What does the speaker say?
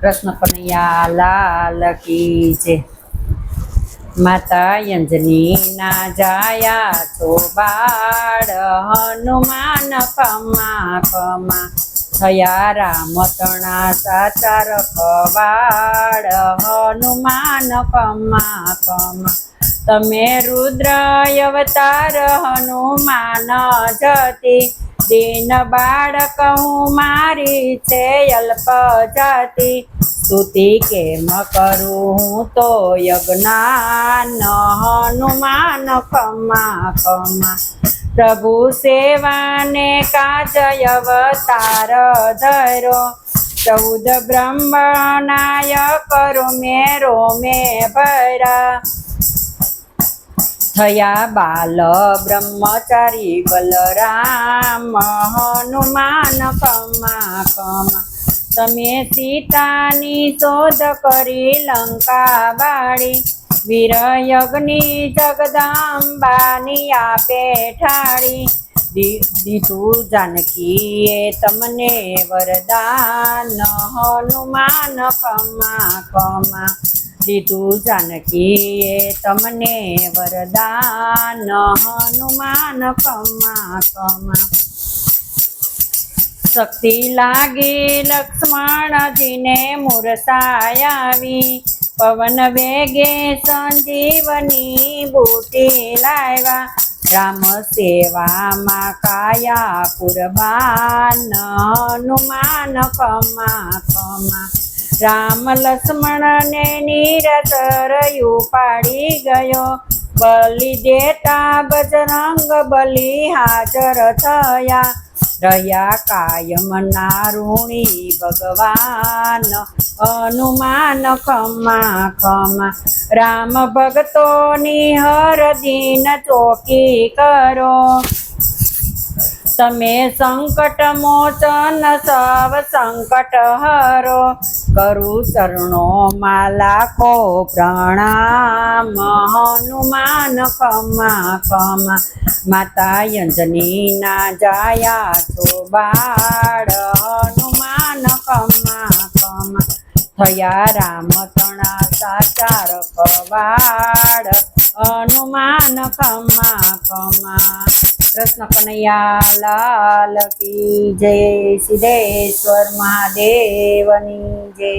કૃષ્ણ કનૈયા લાલ કી છે માતા અંજની ના જાયા છો બાળ હનુમાન કમા કમા. થયા રામ તણા સાચાર કવાળ હનુમાન કમા કમા. તમે રુદ્ર અવતાર હનુમાન જતી દિન બાળક હું મારી છે અલ્પ જાતિ સ્તુતિ કેમ કરું હું તો યજ્ઞાન હનુમાન ખમા ખમા. પ્રભુ સેવાને કાજ અવતાર ધરો. ચૌદ બ્રહ્મનાય કરો મેરો મે ભરા. થયા બાલ બ્રહ્મચારી બલરામ, હનુમાન કમા કમા તમે સીતાની શોધ કરી લંકા બાળી વિરયગ્નિ જગદાંબાની આપે ઠાળી. દીધું જાનકીએ તમને વરદાન, હનુમાન કમા કમા દીધું જાનકીએ તમને વરદાન, હનુમાન કમા કમા શક્તિ લાગી લક્ષ્મણજીને મૂરસાય પવન વેગે સંજીવની બુટી લાવ્યા. રામ સેવામાં કાયા, કુરબાન, હનુમાન કમા કમા રામ લક્ષ્મણને નિરતરયું પાડી ગયો. બલિ દેતા બજરંગ બલિ હાજર થયા. રહ્યા કાયમ નારૂણી ભગવાન. હનુમાન ખમા ખમા. રામ ભક્તોની હર દિન ચોકી કરો. તમે સંકટ મોચન સવ સંકટ હરો. કરું ચરણોમાં લાખો પ્રણામ. હનુમાન કમા કમા માતા અંજની ના જાયા તો બાળ. થયા રામ તણા સાચાર કવાડ હનુમાન ખમા ખમા. કૃષ્ણ કનૈયા લાલ કી જય સિદ્ધેશ્વર મહાદેવની જય.